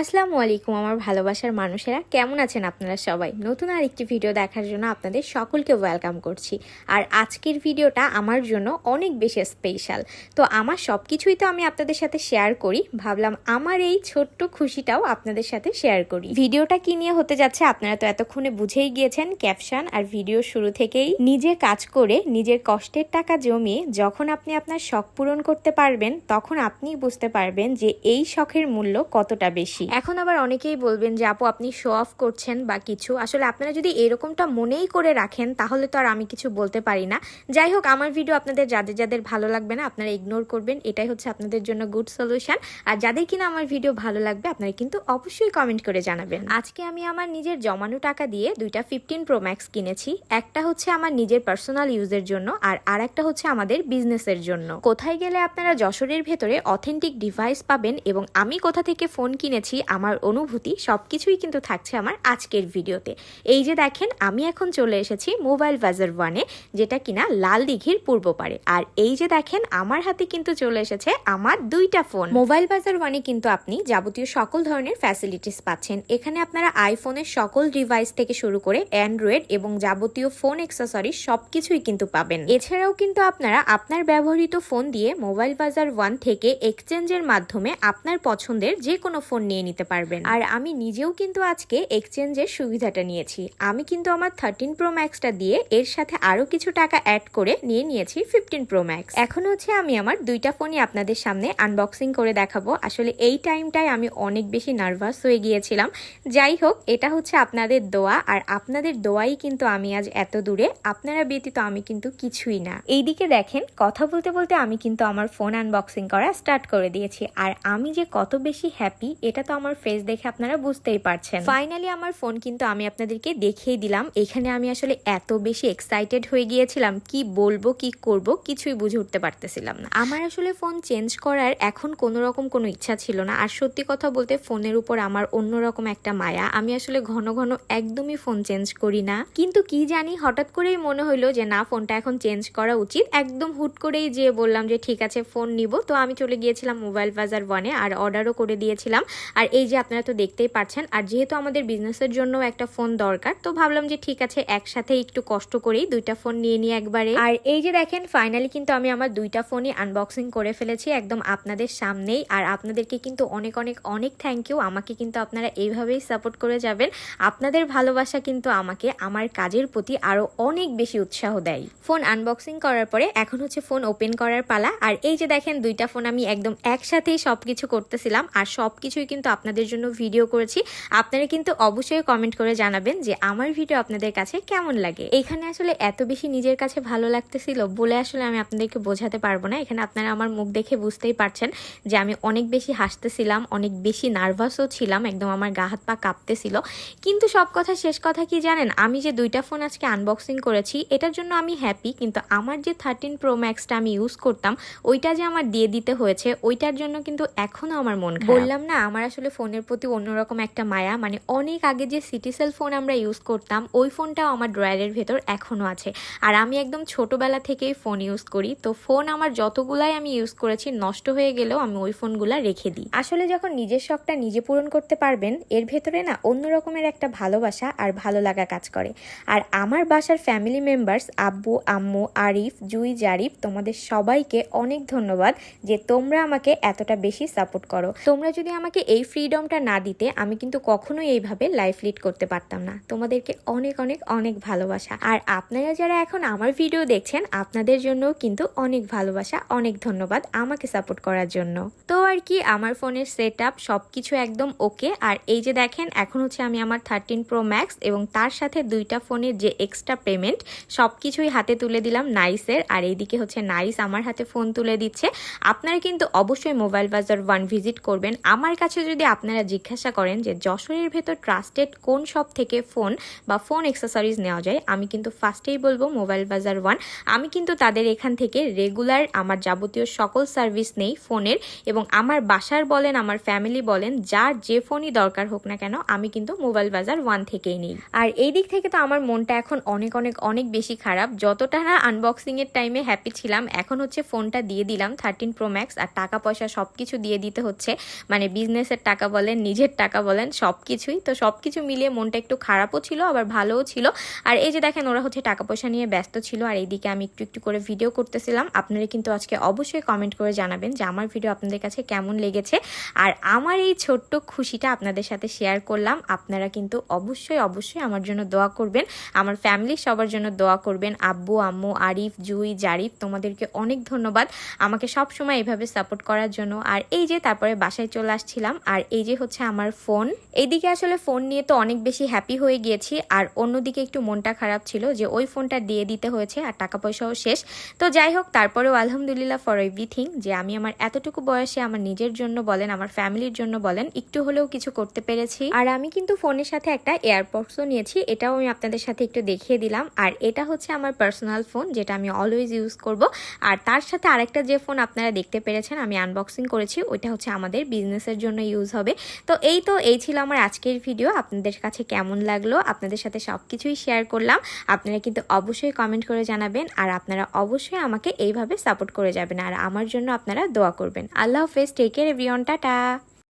আসসালামু আলাইকুম, আমার ভালোবাসার মানুষেরা। কেমন আছেন আপনারা সবাই? নতুন আরেকটি ভিডিও দেখার জন্য আপনাদের সকলকে ওয়েলকাম করছি। আর আজকের ভিডিওটা আমার জন্য অনেক বেশি স্পেশাল। তো আমার সব কিছুই তো আমি আপনাদের সাথে শেয়ার করি। ভাবলাম আমার এই ছোট্ট খুশিটাও আপনাদের সাথে শেয়ার করি। ভিডিওটা কি নিয়ে হতে যাচ্ছে আপনারা তো এতক্ষণে বুঝেই গিয়েছেন ক্যাপশন। আর ভিডিও শুরু থেকেই নিজে কাজ করে নিজের কষ্টের টাকা জমিয়ে যখন আপনি আপনার শখ পূরণ করতে পারবেন, তখন আপনি বুঝতে পারবেন যে এই শখের মূল্য কতটা বেশি। এখন আবার অনেকেই বলবেন যে, আপু, আপনি শো অফ করছেন বা কিছু। আসলে আপনারা যদি এরকমটা মনেই করে রাখেন, তাহলে তো আর আমি কিছু বলতে পারি না। যাই হোক, আমার ভিডিও আপনাদের, যাদের যাদের ভালো লাগবে না, আপনারা ইগনোর করবেন। এটাই হচ্ছে আপনাদের জন্য গুড সলিউশন আর যাদের কিনা আমার ভিডিও ভালো লাগবে, আপনারা কিন্তু অবশ্যই কমেন্ট করে জানাবেন। আজকে আমি আমার নিজের জমানো টাকা দিয়ে দুইটা ফিফটিন প্রো ম্যাক্স কিনেছি। একটা হচ্ছে আমার নিজের পার্সোনাল ইউজের জন্য, আর আর একটা হচ্ছে আমাদের বিজনেসের জন্য। কোথায় গেলে আপনারা যশোরের ভেতরে অথেন্টিক ডিভাইস পাবেন এবং আমি কোথা থেকে ফোন কিনেছি আমার অনুভূতি সব কিছুই কিন্তু থাকছে আমার আজকের ভিডিওতে। এই যে দেখেন, আমি এখন চলে এসেছি মোবাইল বাজার ওয়ানে, যেটা কিনা লাল দিঘির পূর্ব পারে আর এই যে দেখেন, আমার হাতে কিন্তু চলে এসেছে আমার দুইটা ফোন। মোবাইল বাজার ওয়ানে কিন্তু আপনি যাবতীয় সকল ধরনের ফ্যাসিলিটিস পাচ্ছেন। এখানে আপনারা আইফোনের সকল ডিভাইস থেকে শুরু করে অ্যান্ড্রয়েড এবং যাবতীয় ফোন এক্সেসরি সব কিছুই কিন্তু পাবেন। এছাড়াও কিন্তু আপনারা আপনার ব্যবহৃত ফোন দিয়ে মোবাইল বাজার ওয়ান থেকে এক্সচেঞ্জের মাধ্যমে আপনার পছন্দের যে কোনো ফোন নিয়ে নিতে পারবেন। আর আমি নিজেও কিন্তু আজকে এক্সচেঞ্জের সুবিধাটা নিয়েছি। আমি কিন্তু আমার থার্টিন প্রো ম্যাক্সটা দিয়ে এর সাথে আরও কিছু টাকা অ্যাড করে নিয়ে নিয়েছি ফিফটিন প্রো ম্যাক্স এখন হচ্ছে আমি আমার দুইটা ফোনই আপনাদের সামনে আনবক্সিং করে দেখাবো। আসলে এই টাইমটায় আমি অনেক বেশি নার্ভাস হয়ে গিয়েছিলাম। যাই হোক, এটা হচ্ছে আপনাদের দোয়া। আর আপনাদের দোয়াই কিন্তু আমি আজ এত দূরে, আপনারা ব্যতীত আমি কিন্তু কিছুই না। এইদিকে দেখেন, কথা বলতে বলতে আমি কিন্তু আমার ফোন আনবক্সিং করা স্টার্ট করে দিয়েছি। আর আমি যে কত বেশি হ্যাপি এটা তো আমার ফেস দেখে আপনারা বুঝতেই পারছেন। ফাইনালি আমার ফোন কিন্তু আমি আপনাদেরকে দেখিয়ে দিলাম। এখানে আমি আসলে এত বেশি এক্সাইটেড হয়ে গিয়েছিলাম। কি বলব, কি করব, কিছুই বুঝে উঠতে পারতেছিলাম না। আমার আসলে ফোন চেঞ্জ করার এখন কোনো রকম কোনো ইচ্ছা ছিল না। আর সত্যি কথা বলতে ফোনের উপর আমার অন্যরকম একটা মায়া। আমি আসলে ঘন ঘন একদমই ফোন চেঞ্জ করি না। কিন্তু কি জানি, হঠাৎ করেই মনে হইল যে না ফোনটা এখন চেঞ্জ করা উচিত। একদম হুট করেই যে বললাম যে, ঠিক আছে ফোন নিব। তো আমি চলে গিয়েছিলাম মোবাইল বাজার ওয়ানে আর অর্ডারও করে দিয়েছিলাম। আর এই যে আপনারা তো দেখতেই পাচ্ছেন আর যেহেতু আমাদের বিজনেসের জন্য একটা ফোন দরকার, তো ভাবলাম যে ঠিক আছে, একসাথে একটু কষ্ট করেই দুইটা ফোন নিয়ে নিয়ে একবারে। আর এই যে দেখেন ফাইনালি কিন্তু আমি আমার দুইটা ফোনই আনবক্সিং করে ফেলেছি একদম আপনাদের সামনেই, আর আপনাদেরকে কিন্তু অনেক অনেক অনেক থ্যাংক ইউ আমাকে কিন্তু আপনারা এইভাবেই সাপোর্ট করে যাবেন। আপনাদের ভালোবাসা কিন্তু আমাকে, আমার কাজের প্রতি আরও অনেক বেশি উৎসাহ দেয়। ফোন আনবক্সিং করার পরে এখন হচ্ছে ফোন ওপেন করার পালা। আর এই যে দেখেন, দুইটা ফোন আমি একদম একসাথেই সবকিছু করতেছিলাম, আর সবকিছুই কিন্তু আপনাদের জন্য ভিডিও করেছি। আপনারা কিন্তু অবশ্যই কমেন্ট করে জানাবেন যে আমার ভিডিও আপনাদের কাছে কেমন লাগে। এখানে আসলে এত বেশি নিজের কাছে ভালো লাগতেছিল বলে আসলে আমি আপনাদেরকে বোঝাতে পারব না। এখানে আপনারা আমার মুখ দেখে বুঝতেই পারছেন যে আমি অনেক বেশি হাসতেছিলাম, অনেক বেশি নার্ভাসও ছিলাম, একদম আমার গা হাত পা কাঁপতেছিল। কিন্তু সব কথা শেষ কথা কি জানেন? আমি যে দুইটা ফোন আজকে আনবক্সিং করেছি, এটার জন্য আমি হ্যাপি কিন্তু আমার যে থার্টিন প্রো ম্যাক্সটা আমি ইউজ করতাম, ওইটা যে আমার দিয়ে দিতে হয়েছে, ওইটার জন্য কিন্তু এখনও আমার মন। বললাম না, আমার আসলে ফোনের প্রতি অন্যরকম একটা মায়া। মানে অনেক আগে যে সিটিসেল ফোন আমরা ইউজ করতাম, ওই ফোনটাও আমার ড্রয়ারের ভেতর এখনও আছে। আর আমি একদম ছোটোবেলা থেকেই ফোন ইউজ করি। তো ফোন আমার যতগুলাই আমি ইউজ করেছি, নষ্ট হয়ে গেলেও আমি ওই ফোনগুলা রেখে দিই। আসলে যখন নিজের শখটা নিজে পূরণ করতে পারবেন, এর ভেতরে না অন্য রকমের একটা ভালোবাসা আর ভালো লাগা কাজ করে। আর আমার বাসার ফ্যামিলি মেম্বার্স আব্বু, আম্মু, আরিফ, জুই, জারিফ, তোমাদের সবাইকে অনেক ধন্যবাদ যে তোমরা আমাকে এতটা বেশি সাপোর্ট করো। তোমরা যদি আমাকে এই ফ্রিডমটা না দিতে আমি কিন্তু কখনোই এইভাবে লাইফ লিড করতে পারতাম না। তোমাদেরকে অনেক অনেক অনেক ভালোবাসা। আর আপনারা যারা এখন আমার ভিডিও দেখছেন, আপনাদের জন্য কিন্তু অনেক ভালোবাসা, অনেক ধন্যবাদ আমাকে সাপোর্ট করার জন্য। তো আর কি, আমার ফোনের সেট আপ সব কিছু একদম ওকে আর এই যে দেখেন, এখন হচ্ছে আমি আমার থার্টিন প্রো ম্যাক্স এবং তার সাথে দুইটা ফোনের যে এক্সট্রা পেমেন্ট সব কিছুই হাতে তুলে দিলাম নাইসের আর এইদিকে হচ্ছে নাইস আমার হাতে ফোন তুলে দিচ্ছে। আপনারা কিন্তু অবশ্যই মোবাইল বাজার ওয়ান ভিজিট করবেন। আমার কাছে যদি আপনারা জিজ্ঞাসা করেন যে যশোরের ভেতর ট্রাস্টেড কোন শপ থেকে ফোন বা ফোন অ্যাক্সেসরিজ নেওয়া যায়, আমি কিন্তু ফার্স্টেই বলব মোবাইল বাজার ওয়ান আমি কিন্তু তাদের এখান থেকে রেগুলার আমার যাবতীয় সকল সার্ভিস নেই ফোনের এবং আমার বাসার বলেন, আমার ফ্যামিলি বলেন, যার যে ফোনই দরকার হোক না কেন, আমি কিন্তু মোবাইল বাজার ওয়ান থেকেই নিই। আর এই দিক থেকে তো আমার মনটা এখন অনেক অনেক অনেক বেশি খারাপ। যতটা না আনবক্সিংয়ের টাইমে হ্যাপি ছিলাম, এখন হচ্ছে ফোনটা দিয়ে দিলাম থার্টিন প্রো ম্যাক্স আর টাকা পয়সা সব কিছু দিয়ে দিতে হচ্ছে। মানে বিজনেসের টাকা বলেন, নিজের টাকা বলেন সব কিছুই তো সব কিছু মিলিয়ে মনটা একটু খারাপও ছিল, আবার ভালোও ছিল। আর এই যে দেখেন, ওরা হচ্ছে টাকা পয়সা নিয়ে ব্যস্ত ছিল, আর এইদিকে আমি একটু একটু করে ভিডিও করতেছিলাম। আপনারা কিন্তু আজকে অবশ্যই কমেন্ট করে জানাবেন যে আমার ভিডিও আপনাদের কাছে কেমন লেগেছে। আর আমার এই ছোট্ট খুশিটা আপনাদের সাথে শেয়ার করলাম। আপনারা কিন্তু অবশ্যই অবশ্যই আমার জন্য দোয়া করবেন। আমার ফ্যামিলির সবার জন্য দোয়া করবেন। আব্বু, আম্মু, আরিফ, জুই, জারিফ, তোমাদেরকে অনেক ধন্যবাদ। আমাকে সব সময় এভাবে সাপোর্ট করার জন্য। আর এই যে তারপরে বাসায় চলে আসছিলাম আর এই যে হচ্ছে আমার ফোন, এইদিকে আসলে ফোন নিয়ে তো অনেক বেশি হ্যাপি হয়ে গিয়েছি আর অন্যদিকে একটু মনটা খারাপ ছিল যে ওই ফোনটা দিয়ে দিতে হয়েছে আর টাকা পয়সাও শেষ। তো যাই হোক, তারপরেও আলহামদুলিল্লাহ ফর এভরিথিং যে আমি আমার এতটুকু বয়সে আমার নিজের জন্য বলেন, আমার ফ্যামিলির জন্য বলেন, একটু হলেও কিছু করতে পেরেছি। আর আমি কিন্তু ফোনের সাথে একটা এয়ারপডসও নিয়েছি, এটাও আমি আপনাদের সাথে একটু দেখিয়ে দিলাম। আর এটা হচ্ছে আমার পার্সোনাল ফোন যেটা আমি অলওয়েজ ইউজ করব। আর তার সাথে আরেকটা যে ফোন আপনারা দেখতে পেরেছেন, আমি আনবক্সিং করেছি, ওইটা হচ্ছে আমাদের বিজনেসের জন্য ইউজ হবে। তো এই তো, এই ছিল আমার আজকের ভিডিও আপনাদের কাছে কেমন লাগল? আপনাদের সাথে সব কিছুই শেয়ার করলাম। আপনারা কিন্তু অবশ্যই কমেন্ট করে জানাবেন আর আপনারা অবশ্যই আমাকে এইভাবে সাপোর্ট করে যাবেন। আর আমার জন্য আপনারা দোয়া করবেন। আল্লাহ হাফেজ। Take care everyone tata.